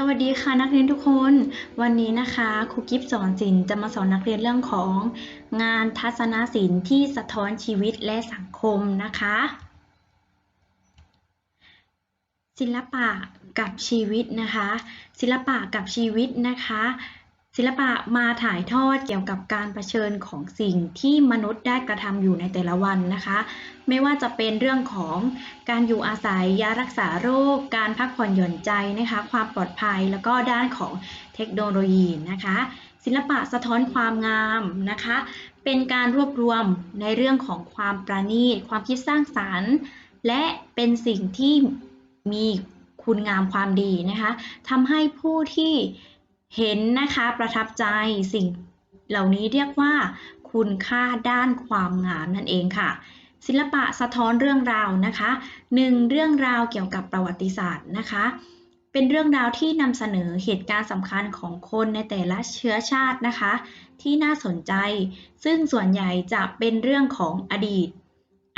สวัสดีค่ะนักเรียนทุกคน วันนี้นะคะครูกิฟสอนศิลป์จะมาสอนนักเรียนเรื่องของงานทัศนศิลป์ที่สะท้อนชีวิตและสังคมนะคะ ศิลปะกับชีวิตนะคะ ศิลปะกับชีวิตนะคะ ศิลปะมาถ่ายทอดเกี่ยวกับการรเผชิญของสิ่งที่มนุษย์ได้กระทำอยู่ในแต่ละวันนะคะ ไม่ว่าจะเป็นเรื่องของการอยู่อาศัยยารักษาโรค การพักผ่อนหย่อนใจนะคะ ความปลอดภัยแล้วก็ด้านของเทคโนโลยีนะคะ ศิลปะสะท้อนความงามนะคะ เป็นการรวบรวมในเรื่องของความประณีต ความคิดสร้างสรรค์ และเป็นสิ่งที่มีคุณงามความดีนะคะทำให้ผู้ที่ เห็นนะคะประทับใจสิ่งเหล่านี้เรียกว่า คุณค่าด้านความงามนั่นเองค่ะ ศิลปะสะท้อนเรื่องราวนะคะหนึ่งเรื่องราวเกี่ยวกับประวัติศาสตร์นะคะ เป็นเรื่องราวที่นำเสนอเหตุการณ์สำคัญของคนในแต่ละเชื้อชาตินะคะ ที่น่าสนใจ ซึ่งส่วนใหญ่จะเป็นเรื่องของอดีต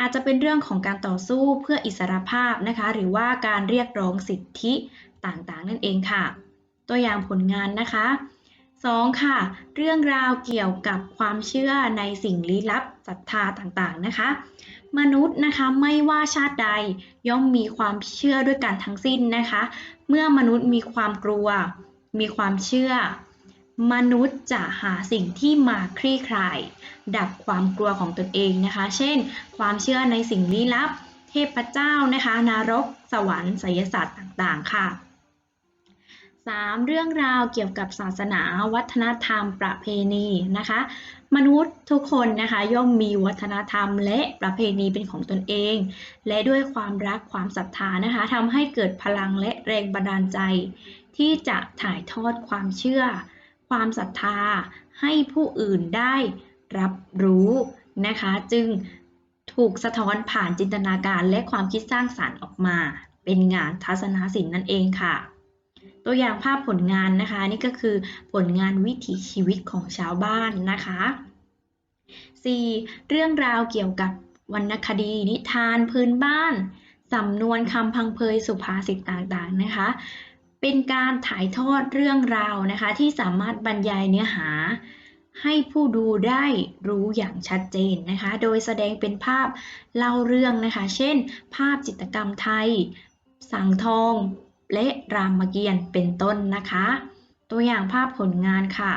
อาจจะเป็นเรื่องของการต่อสู้เพื่ออิสรภาพนะคะ หรือว่าการเรียกร้องสิทธิต่างๆ นั่นเองค่ะ ตัวอย่างผลงานนะคะ 2. ค่ะ เรื่องราวเกี่ยวกับความเชื่อในสิ่งลี้ลับศรัทธาต่างๆนะคะ มนุษย์นะคะไม่ว่าชาติใดย่อมมีความเชื่อด้วยกันทั้งสิ้นนะคะ เมื่อมนุษย์มีความกลัว มีความเชื่อ มนุษย์จะหาสิ่งที่มาคลี่คลาย ดับความกลัวของตนเองนะคะ เช่น ความเชื่อในสิ่งลี้ลับ เทพเจ้านะคะนรก สวรรค์ไสยศาสตร์ต่างๆ ค่ะ 3. เรื่องราวเกี่ยวกับศาสนา วัฒนธรรม ประเพณีนะคะ มนุษย์ทุกคนนะคะย่อมมีวัฒนธรรมและประเพณีเป็นของตนเอง และด้วยความรักความศรัทธานะคะทำให้เกิดพลังและแรงบันดาลใจ ที่จะถ่ายทอดความเชื่อ ความศรัทธา ให้ผู้อื่นได้รับรู้นะคะ จึงถูกสะท้อนผ่านจินตนาการและความคิดสร้างสารรค์ออกมา เป็นงานทัศนศิลป์นั่นเองค่ะ ตัวอย่างภาพผลงานนะคะ นี่ก็คือผลงานวิถีชีวิตของชาวบ้านนะคะ 4. เรื่องราวเกี่ยวกับวรรณคดี นิทานพื้นบ้าน สำนวนคำพังเพยสุภาษิตต่างๆนะคะ เป็นการถ่ายทอดเรื่องราวนะคะ ที่สามารถบรรยายเนื้อหาให้ผู้ดูได้รู้อย่างชัดเจนนะคะ โดยแสดงเป็นภาพเล่าเรื่องนะคะ เช่น ภาพจิตรกรรมไทย สังทอง และรามเกียรติ์เป็นต้นนะคะ ตัวอย่างภาพผลงานค่ะ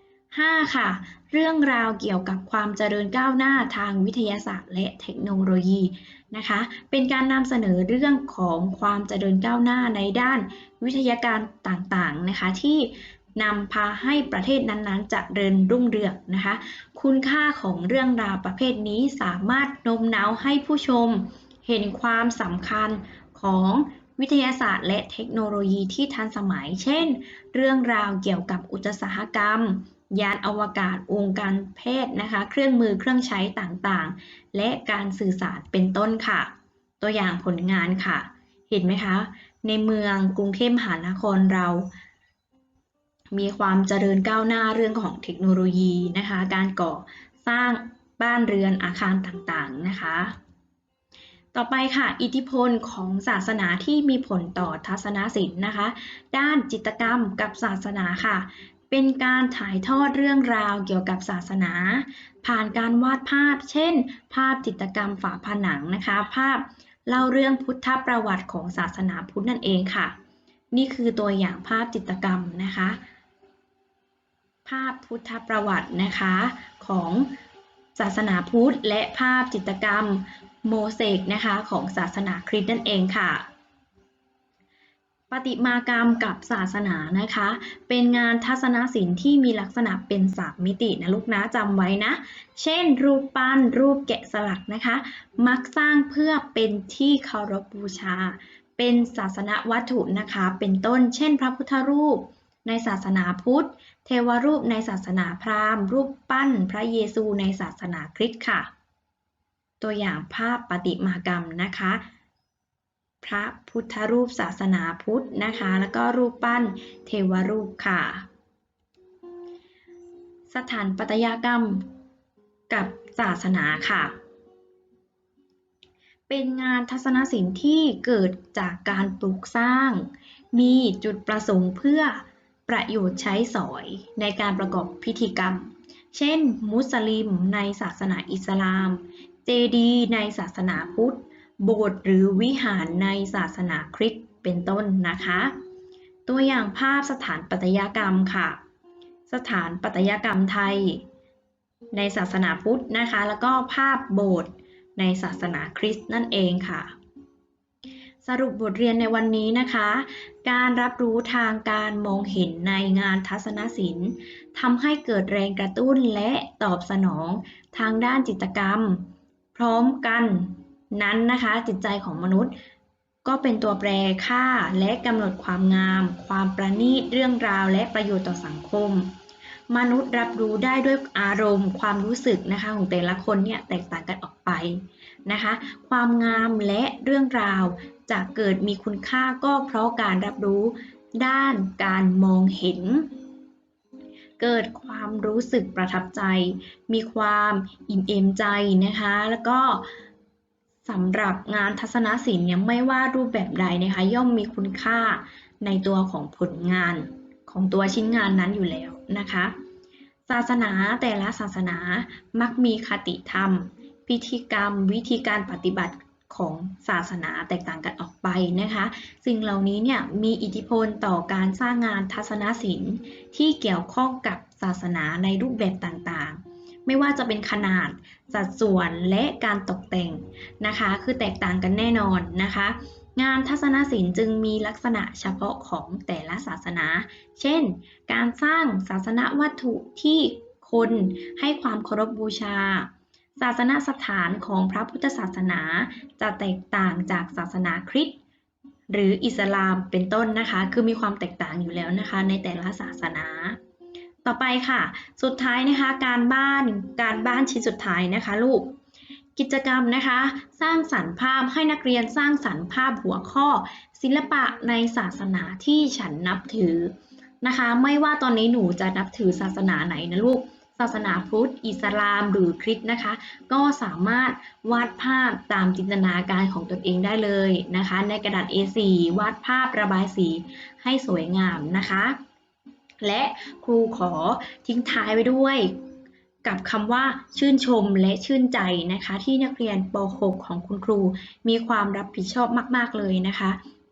5. ค่ะ เรื่องราวเกี่ยวกับความเจริญก้าวหน้าทางวิทยาศาสตร์และเทคโนโลยีนะคะ เป็นการนำเสนอเรื่องของความเจริญก้าวหน้าในด้านวิทยาการต่างๆนะคะที่นำพาให้ประเทศนั้นๆเจริญรุ่งเรืองนะคะ คุณค่าของเรื่องราวประเภทนี้สามารถโน้มน้าวให้ผู้ชม เห็นความสำคัญของ วิทยาศาสตร์และเทคโนโลยีที่ทันสมัย เช่น เรื่องราวเกี่ยวกับอุตสาหกรรม ยานอวกาศวงการแพทย์นะคะ เครื่องมือเครื่องใช้ต่างๆ และการสื่อสารเป็นต้นค่ะ ตัวอย่างผลงานค่ะ เห็นไหมคะ ในเมืองกรุงเทพมหานครเรามีความเจริญก้าวหน้าเรื่องของเทคโนโลยีนะคะ การก่อสร้างบ้านเรือนอาคารต่างๆนะคะ ต่อไปค่ะ อิทธิพลของศาสนาที่มีผลต่อทัศนศิลป์นะคะ ด้านจิตรกรรมกับศาสนาค่ะ เป็นการถ่ายทอดเรื่องราวเกี่ยวกับศาสนา ผ่านการวาดภาพ เช่น ภาพจิตรกรรมฝาผนังนะคะ ภาพเล่าเรื่องพุทธประวัติของศาสนาพุทธนั่นเองค่ะ นี่คือตัวอย่างภาพจิตรกรรมนะคะ ภาพพุทธประวัตินะคะของ ศาสนาพุทธ และภาพจิตรกรรมโมเสกนะคะของศาสนาคริสต์นั่นเองค่ะปฏิมากรรมกับศาสนานะคะ เป็นงานทัศนศิลป์ที่มีลักษณะเป็นสามมิตินะลูกนะจำไว้นะ เช่น รูปปั้นรูปแกะสลักนะคะ มักสร้างเพื่อเป็นที่เคารพบูชา เป็นศาสนวัตถุนะคะ เป็นต้น เช่น พระพุทธรูป ในศาสนาพุทธ เทวรูปในศาสนาพราหมณ์ รูปปั้นพระเยซูในศาสนาคริสต์ค่ะ ตัวอย่างภาพปฏิมากรรมนะคะ พระพุทธรูปศาสนาพุทธนะคะ แล้วก็รูปปั้นเทวรูปค่ะ สถานปัตยกรรมกับศาสนาค่ะ เป็นงานทัศนศิลป์ที่เกิดจากการปลูกสร้าง มีจุดประสงค์เพื่อ ประโยชน์ใช้สอยในการประกอบพิธีกรรม เช่น มุสลิมในศาสนาอิสลาม เจดีในศาสนาพุทธ โบสถ์หรือวิหารในศาสนาคริสต์เป็นต้นนะคะ ตัวอย่างภาพสถานปัตยกรรมค่ะ สถานปัตยกรรมไทย ในศาสนาพุทธนะคะ แล้วก็ภาพโบสถ์ในศาสนาคริสต์นั่นเองค่ะ สรุปบทเรียนในวันนี้นะคะ การรับรู้ทางการมองเห็นในงานทัศนศิลป์ทำให้เกิดแรงกระตุ้นและตอบสนองทางด้านจิตกรรม พร้อมกันนั้นนะคะ จิตใจของมนุษย์ ก็เป็นตัวแปรค่าและกำหนดความงาม ความประณีตเรื่องราวและประโยชน์ต่อสังคม มนุษย์รับรู้ได้ด้วยอารมณ์ ความรู้สึกนะคะของแต่ละคนเนี่ยแตกต่างกันออกไปนะคะ ความงามและเรื่องราว จะเกิดมีคุณค่าก็เพราะการรับรู้ด้านการมองเห็น เกิดความรู้สึกประทับใจ มีความอิ่มเอมใจนะคะ แล้วก็สำหรับงานทัศนศิลป์เนี่ยไม่ว่ารูปแบบใดนะคะย่อมมีคุณค่าในตัวของผลงานของตัวชิ้นงานนั้นอยู่แล้วนะคะ ศาสนาแต่ละศาสนามักมีคติธรรม พิธีกรรม วิธีการปฏิบัติ ของศาสนาแตกต่างกันออกไปนะคะ สิ่งเหล่านี้เนี่ยมีอิทธิพลต่อการสร้างงานทัศนศิลป์ ที่เกี่ยวข้องกับศาสนาในรูปแบบต่างๆ ไม่ว่าจะเป็นขนาดสัดส่วนและการตกแต่งนะคะ คือแตกต่างกันแน่นอนนะคะ งานทัศนศิลป์จึงมีลักษณะเฉพาะของแต่ละศาสนา เช่น การสร้างศาสนวัตถุที่คนให้ความเคารพบูชา ศาสนสถานของพระพุทธศาสนา จะแตกต่างจากศาสนาคริสต์หรืออิสลามเป็นต้นนะคะ คือมีความแตกต่างอยู่แล้วนะคะ ในแต่ละศาสนา ต่อไปค่ะ สุดท้ายนะคะ การบ้าน การบ้านชิ้นสุดท้ายนะคะลูก กิจกรรมนะคะ สร้างสรรค์ภาพให้นักเรียนสร้างสรรค์ภาพหัวข้อ ศิลปะในศาสนาที่ฉันนับถือนะคะ ไม่ว่าตอนนี้หนูจะนับถือศาสนาไหนนะลูก ศาสนาพุทธ อิสลาม หรือคริสต์นะคะ ก็สามารถวาดภาพตามจินตนาการของตนเองได้เลยนะคะ ในกระดาษ A4 วาดภาพระบายสีให้สวยงามนะคะ และครูขอทิ้งท้ายไว้ด้วยกับคำว่าชื่นชมและชื่นใจนะคะ ที่นักเรียนป .6 ของคุณครูมีความรับผิดชอบมาก ๆ เลยนะคะ